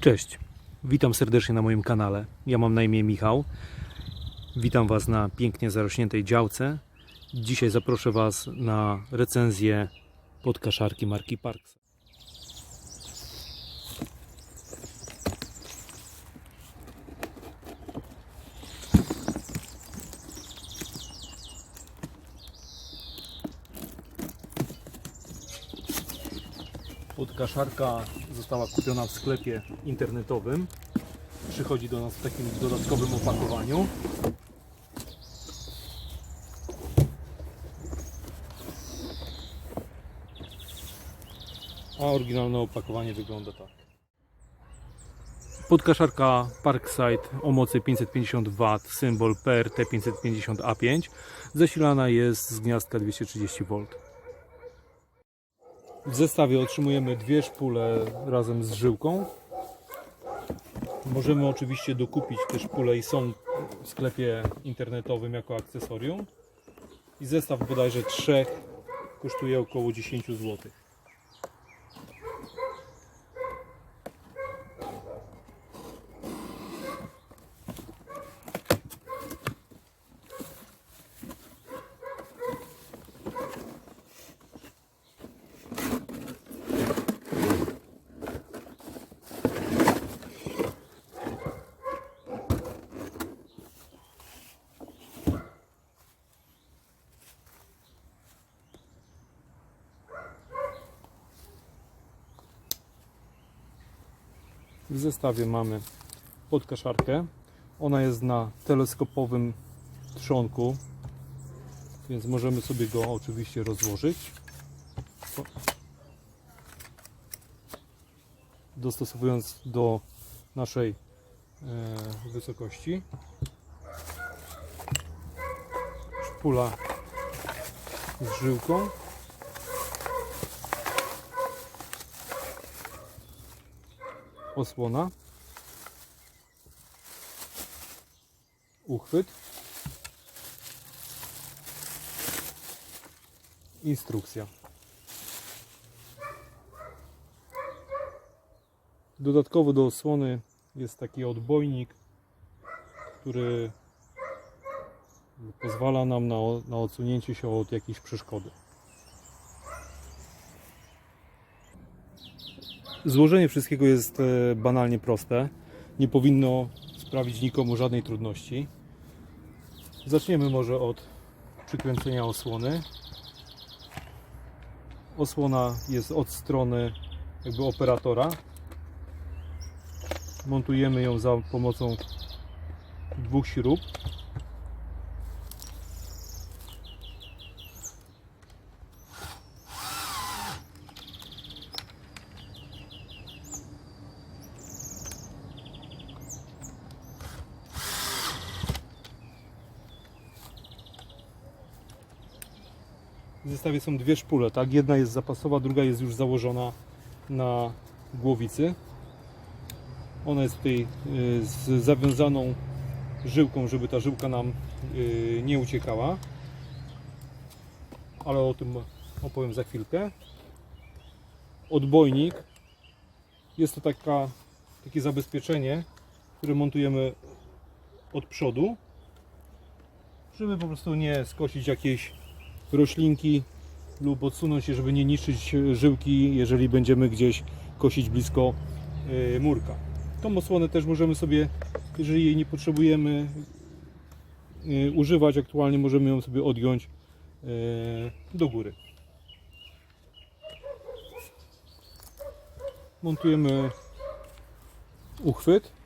Cześć, witam serdecznie na moim kanale. Ja mam na imię Michał. Witam Was na pięknie zarośniętej działce. Dzisiaj zaproszę Was na recenzję podkaszarki marki Parks. Podkaszarka została kupiona w sklepie internetowym. Przychodzi do nas w takim dodatkowym opakowaniu. A oryginalne opakowanie wygląda tak. Podkaszarka Parkside o mocy 550 W, symbol PRT550A5, zasilana jest z gniazdka 230V. W zestawie otrzymujemy dwie szpule razem z żyłką. Możemy oczywiście dokupić te szpule i są w sklepie internetowym jako akcesorium. I zestaw bodajże trzech kosztuje około 10 zł. W zestawie mamy podkaszarkę. Ona jest na teleskopowym trzonku, więc możemy sobie go oczywiście rozłożyć. Dostosowując do naszej e, wysokości. Szpula z żyłką. Osłona, uchwyt, instrukcja. Dodatkowo do osłony jest taki odbojnik, który pozwala nam na, na odsunięcie się od jakiejś przeszkody. Złożenie wszystkiego jest e, banalnie proste. Nie powinno sprawić nikomu żadnej trudności. Zaczniemy może od przykręcenia osłony. Osłona jest od strony jakby operatora. Montujemy ją za pomocą dwóch śrub. W zestawie są dwie szpule, tak? Jedna jest zapasowa, druga jest już założona na głowicy. Ona jest tutaj y, z zawiązaną żyłką, żeby ta żyłka nam y, nie uciekała. Ale o tym opowiem za chwilkę. Odbojnik. Jest to taka, takie zabezpieczenie, które montujemy od przodu, żeby po prostu nie skosić jakiejś roślinki lub odsunąć się, żeby nie niszczyć żyłki, jeżeli będziemy gdzieś kosić blisko y, murka. Tą osłonę też możemy sobie, jeżeli jej nie potrzebujemy y, używać aktualnie, możemy ją sobie odgiąć y, do góry. Montujemy uchwyt.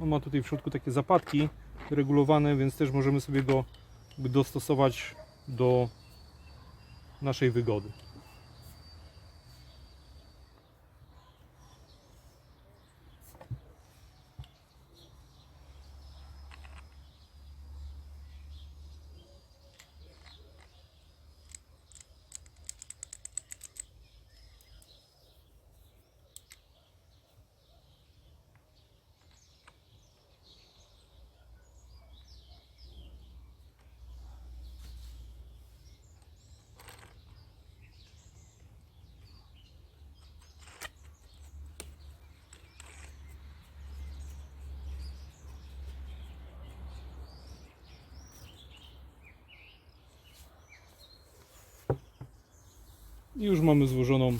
On ma tutaj w środku takie zapadki regulowane, więc też możemy sobie go dostosować do naszej wygody. I już mamy złożoną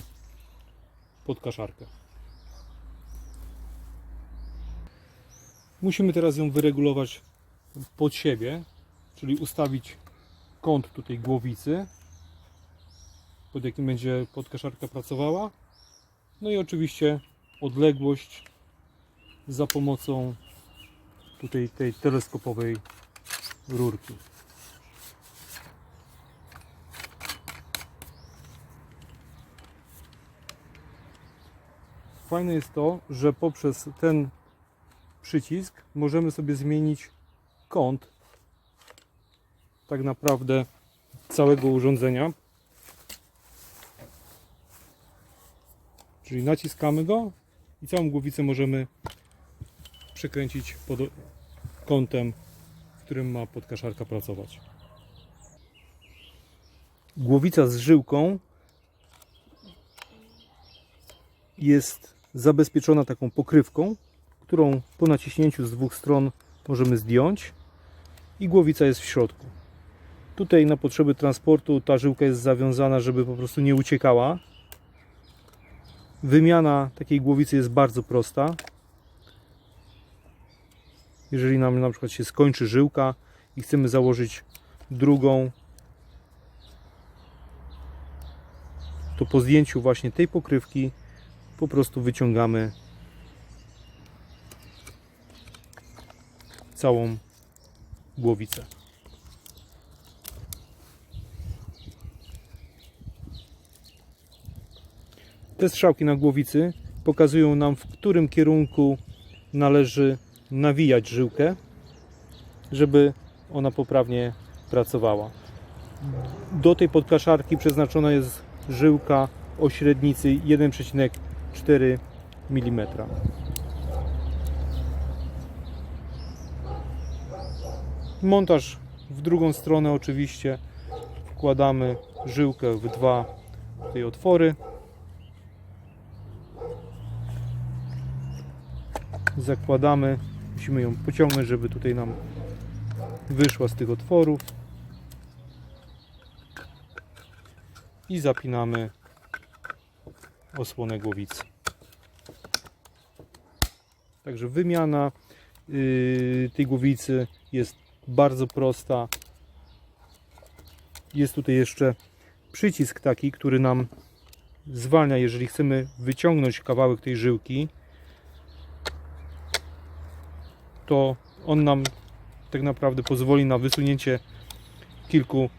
podkaszarkę. Musimy teraz ją wyregulować pod siebie, czyli ustawić kąt tutaj głowicy, pod jakim będzie podkaszarka pracowała. No i oczywiście odległość za pomocą tutaj tej teleskopowej rurki. Fajne jest to, że poprzez ten przycisk możemy sobie zmienić kąt tak naprawdę całego urządzenia. Czyli naciskamy go i całą głowicę możemy przekręcić pod kątem, w którym ma podkaszarka pracować. Głowica z żyłką jest zabezpieczona taką pokrywką, którą po naciśnięciu z dwóch stron możemy zdjąć i głowica jest w środku. Tutaj na potrzeby transportu ta żyłka jest zawiązana, żeby po prostu nie uciekała. Wymiana takiej głowicy jest bardzo prosta. Jeżeli nam na przykład się skończy żyłka i chcemy założyć drugą, to po zdjęciu właśnie tej pokrywki po prostu wyciągamy całą głowicę. Te strzałki na głowicy pokazują nam, w którym kierunku należy nawijać żyłkę, żeby ona poprawnie pracowała. Do tej podkaszarki przeznaczona jest żyłka o średnicy 1,4 mm. Montaż w drugą stronę oczywiście wkładamy żyłkę w dwa tej otwory. Zakładamy, musimy ją pociągnąć, żeby tutaj nam wyszła z tych otworów. I zapinamy osłonę głowicy. Także wymiana yy, tej głowicy jest bardzo prosta. Jest tutaj jeszcze przycisk taki, który nam zwalnia, jeżeli chcemy wyciągnąć kawałek tej żyłki, to on nam tak naprawdę pozwoli na wysunięcie kilku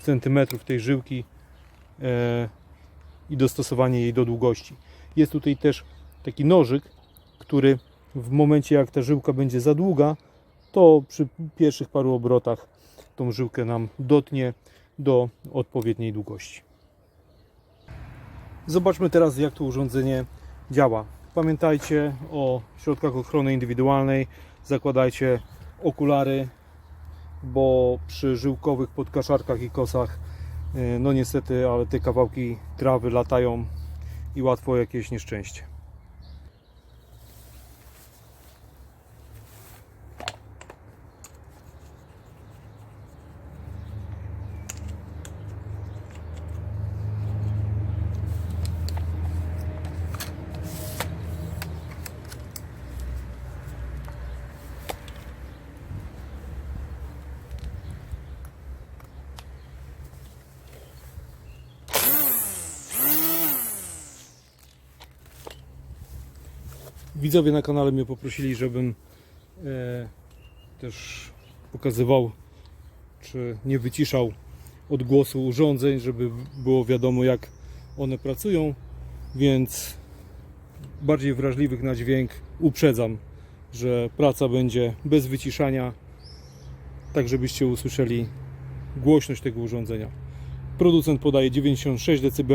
centymetrów tej żyłki e, i dostosowanie jej do długości. Jest tutaj też taki nożyk, który w momencie jak ta żyłka będzie za długa, to przy pierwszych paru obrotach tą żyłkę nam dotnie do odpowiedniej długości. Zobaczmy teraz jak to urządzenie działa. Pamiętajcie o środkach ochrony indywidualnej, zakładajcie okulary, bo przy żyłkowych podkaszarkach i kosach no niestety, ale te kawałki trawy latają i łatwo jakieś nieszczęście. Widzowie na kanale mnie poprosili, żebym e, też pokazywał, czy nie wyciszał odgłosu urządzeń, żeby było wiadomo jak one pracują, więc bardziej wrażliwych na dźwięk uprzedzam, że praca będzie bez wyciszania, tak żebyście usłyszeli głośność tego urządzenia. Producent podaje 96 dB,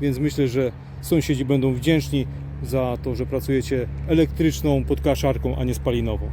więc myślę, że sąsiedzi będą wdzięczni za to, że pracujecie elektryczną podkaszarką, a nie spalinową.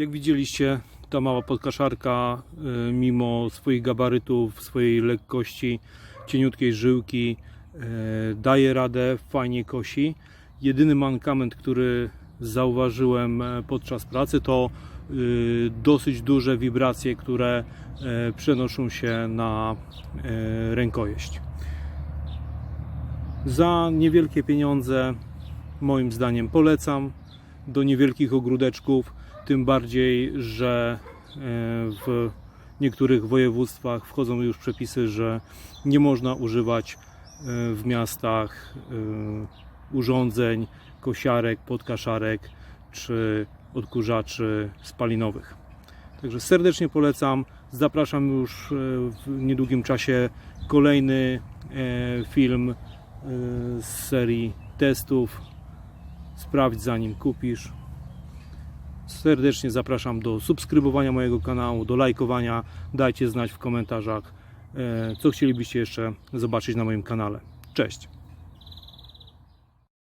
Jak widzieliście, ta mała podkaszarka, y, mimo swoich gabarytów, swojej lekkości, cieniutkiej żyłki, y, daje radę, fajnie kosi. Jedyny mankament, który zauważyłem e, podczas pracy, to y, dosyć duże wibracje, które e, przenoszą się na e, rękojeść. Za niewielkie pieniądze, moim zdaniem, polecam do niewielkich ogródeczków, tym bardziej, że e, w niektórych województwach wchodzą już przepisy, że nie można używać e, w miastach e, urządzeń, kosiarek, podkaszarek czy odkurzaczy spalinowych. Także serdecznie polecam. Zapraszam już w niedługim czasie kolejny film z serii testów. Sprawdź zanim kupisz. Serdecznie zapraszam do subskrybowania mojego kanału, do lajkowania. Dajcie znać w komentarzach, e, co chcielibyście jeszcze zobaczyć na moim kanale. Cześć!